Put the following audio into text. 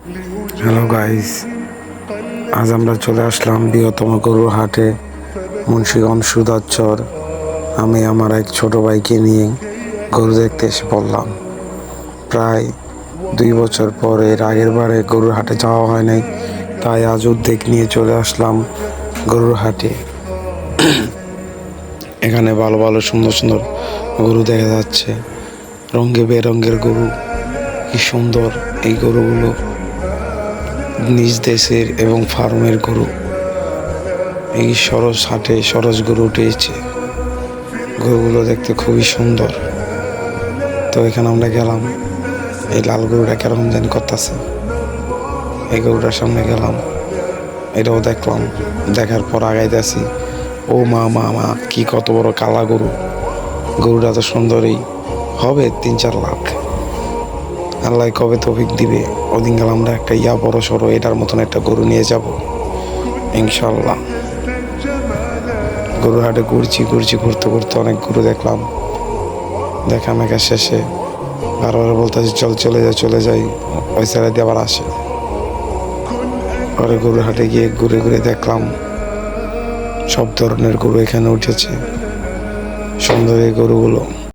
Hello guys আজ আমরা চলে আসলাম বৃহত্তম গরুর হাটে মুন্সিগঞ্জ সুদাচর আমি আমার এক ছোট ভাইকে নিয়ে গরু দেখতে এসে পড়লাম। প্রায় দুই বছর পরে এর আগের বারে গরুর হাটে যাওয়া হয় নাই, তাই আজ উদ্যোগ নিয়ে চলে আসলাম গরুর হাটে এখানে ভালো ভালো সুন্দর সুন্দর গরু দেখা যাচ্ছে। রঙে বেরঙের গরু, কি সুন্দর এই গরুগুলো। নিজ দেশের এবং ফার্মের গরু। এই সরস হাটে সরস গরু উঠেছে। গরুগুলো দেখতে খুবই সুন্দর। তো এখানে আমরা গেলাম। এই লাল গরুটা কেরকম জানি করতেছে। এই গরুটার সামনে গেলাম। এটাও দেখলাম। দেখার পর আগাইতেছি। ও মা মা মা, কি কত বড় কালা গরু। গরুটা তো সুন্দরই। হবে তিন চার লাখ। আল্লাহ কবে তৌফিক দিবে? ওদিন গেলে আমরা একটা ইয়া বড় সড়ো এটার মতন একটা গরু নিয়ে যাব। ইনশাল্লাহ গরু হাটে ঘুরছি ঘুরছি, ঘুরতে ঘুরতে অনেক গরু দেখলাম। দেখা মেখা শেষে। বারবার বলতেছি, চল, চলে যায় চলে যাই। ওই সাইডে দিয়ে আবার আসে। পরে গরু হাটে গিয়ে ঘুরে ঘুরে দেখলাম, সব ধরনের গরু এখানে উঠেছে। সুন্দর এই গরুগুলো।